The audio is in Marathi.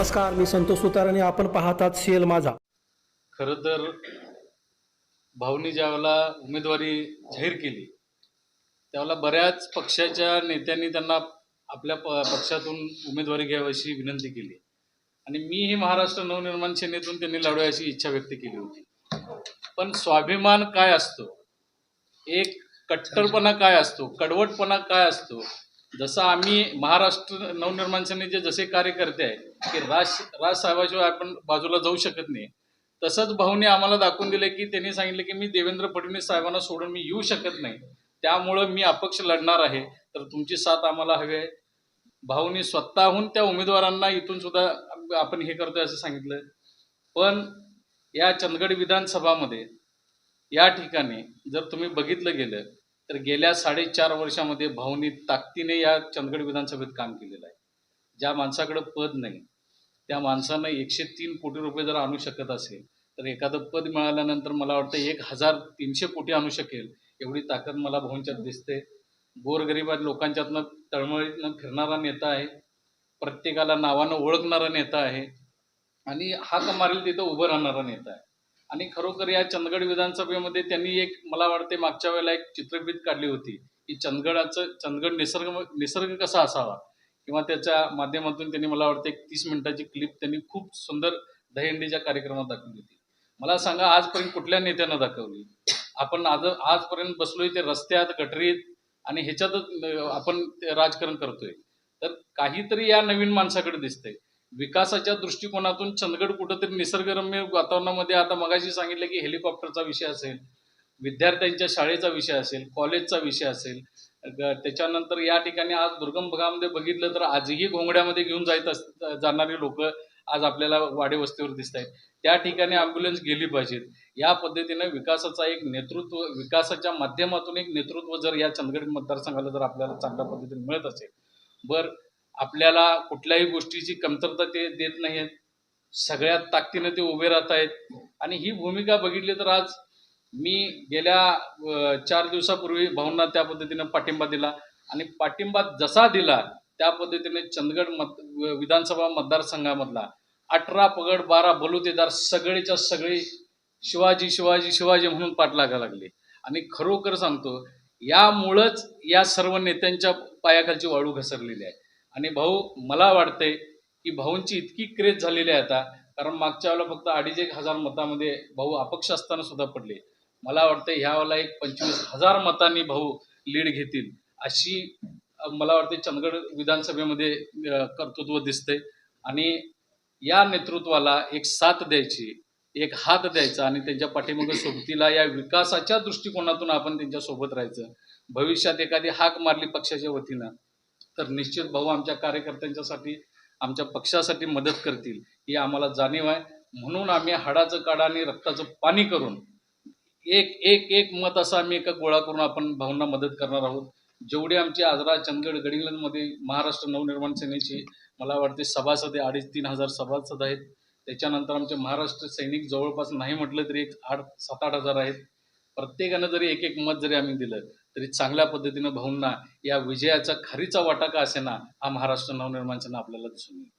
नमस्कार मी संतोष सुतार आणि आपण पाहतात सीएल माझा. खर तर भाऊनी ज्यावेळेला उमेदवारी जाहीर केली त्यावेळेला बऱ्याच पक्षाच्या नेत्यांनी त्यांना आपल्या प पक्षातून उमेदवारी घ्यावी अशी विनंती केली. आणि मी हे महाराष्ट्र नवनिर्माण सेनेतून त्यांनी लढवायची अशी इच्छा व्यक्त केली होती. पण स्वाभिमान काय असतो? एक कट्टरपणा काय असतो? कडवटपणा काय असतो? जसं आम्ही महाराष्ट्र नवनिर्माण सेनेचे जसे कार्यकर्ते आहे की राज राजसाहेबाशिवाय आपण बाजूला जाऊ शकत नाही. तसंच भाऊने आम्हाला दाखवून दिलं की त्यांनी सांगितलं की मी देवेंद्र फडणवीस साहेबांना सोडून मी येऊ शकत नाही. त्यामुळं मी अपक्ष लढणार आहे. तर तुमची साथ आम्हाला हवी आहे. भाऊनी स्वतःहून त्या उमेदवारांना इथून सुद्धा आपण हे करतोय असं सांगितलं पण या चंदगड विधानसभामध्ये या ठिकाणी जर तुम्ही बघितलं गेलं तर गेल्या साडेचार वर्षामध्ये भाऊनी ताकदीने या चंदगड विधानसभेत काम केलेलं आहे. ज्या माणसाकडं पद नाही त्या माणसानं एकशे तीन कोटी रुपये जर आणू शकत असेल तर एखादं पद मिळाल्यानंतर मला वाटतं एक हजार तीनशे कोटी आणू शकेल एवढी ताकद मला भाऊंच्यात दिसते. गोरगरिबात लोकांच्यातनं तळमळीतनं फिरणारा नेता आहे प्रत्येकाला नावानं ओळखणारा नेता आहे आणि हाक मारेल तिथं उभं राहणारा नेता आहे. आणि खरोखर या चंदगड विधानसभेमध्ये त्यांनी एक मला वाटते मागच्या वेळेला एक चित्रफित काढली होती. की चंदगडाचं चंदगड निसर्ग निसर्ग कसा असावा? किंवा त्याच्या माध्यमातून त्यांनी मला वाटतं एक तीस मिनिटाची क्लिप त्यांनी खूप सुंदर दहीहंडीच्या कार्यक्रमात दाखवली होती. मला सांगा आजपर्यंत कुठल्या नेत्यानं दाखवली? आपण आज आजपर्यंत बसलोय ते रस्त्यात गटरीत आणि ह्याच्यातच आपण राजकारण करतोय. तर काहीतरी या नवीन माणसाकडे दिसतंय. विकासाच्या दृष्टिकोनातून चंदगड कुठंतरी निसर्गरम्य वातावरणामध्ये आता मगाशी सांगितलं की हेलिकॉप्टरचा विषय असेल विद्यार्थ्यांच्या शाळेचा विषय असेल कॉलेजचा विषय असेल ग- त्याच्यानंतर या ठिकाणी आज दुर्गम भागामध्ये बघितलं तर आजही घोंगड्यामध्ये घेऊन जायत अस जाणारी लोक आज आपल्याला वाडेवस्तीवर दिसत आहेत त्या ठिकाणी ॲम्ब्युलन्स गेली पाहिजेत. या पद्धतीनं विकासाचा एक नेतृत्व विकासाच्या माध्यमातून एक नेतृत्व जर या चंदगड मतदारसंघाला जर आपल्याला चांगल्या पद्धतीने मिळत असेल बरं आपल्याला कुठल्याही गोष्टीची कमतरता ते देत नाहीत सगळ्यात ताकदीनं ते उभे राहत आहेत. आणि ही भूमिका बघितली तर आज मी गेल्या चार दिवसापूर्वी भाऊंना त्या पद्धतीनं पाठिंबा दिला. आणि पाठिंबा जसा दिला त्या पद्धतीने चंदगड मत विधानसभा मतदारसंघामधला अठरा पगड बारा बलुतेदार सगळेच्या सगळे शिवाजी शिवाजी शिवाजी म्हणून पाठलागा लागले. आणि खरोखर सांगतो यामुळंच या सर्व नेत्यांच्या पायाखालची वाळू घसरलेली आहे. आणि भाऊ मला वाटते की भाऊंची इतकी क्रेज झालेली आहे आता कारण मागच्या वेळेला फक्त अडीच एक हजार मतामध्ये भाऊ अपक्ष असताना सुद्धा पडले. मला वाटतं ह्या वेळेला एक पंचवीस हजार मतांनी भाऊ लीड घेतील अशी मला वाटते चंदगड विधानसभेमध्ये कर्तृत्व दिसते आणि या नेतृत्वाला एक साथ द्यायची एक हात द्यायचा आणि त्यांच्या पाठीमागे सोबतीला या विकासाच्या दृष्टिकोनातून आपण त्यांच्यासोबत राहायचं. भविष्यात एखादी हाक मारली पक्षाच्या वतीनं तर निश्चित भाऊ आमच्या कार्यकर्त्यांच्यासाठी आमच्या पक्षासाठी मदत करतील ही आम्हाला जाणीव आहे. म्हणून आम्ही हाडाचं काढा आणि रक्ताचं पाणी करून एक एक एक मत असं आम्ही एका गोळा करून आपण भाऊंना मदत करणार आहोत. जेवढे आमचे आजरा चंदगड गडिंग्लजमध्ये महाराष्ट्र नवनिर्माण सेनेचे मला वाटते सभासद आहे अडीच तीन हजार सभासद आहेत. त्याच्यानंतर आमचे महाराष्ट्र सैनिक जवळपास नाही म्हटलं तरी एक आठ सात आठ हजार आहेत. प्रत्येकानं जरी एक एक मत जरी आम्ही दिलं तरी चांगल्या पद्धतीनं भाऊंना या विजयाचा खरीचा वाटा का असेना हा महाराष्ट्र नवनिर्माण आपल्याला दिसून येईल.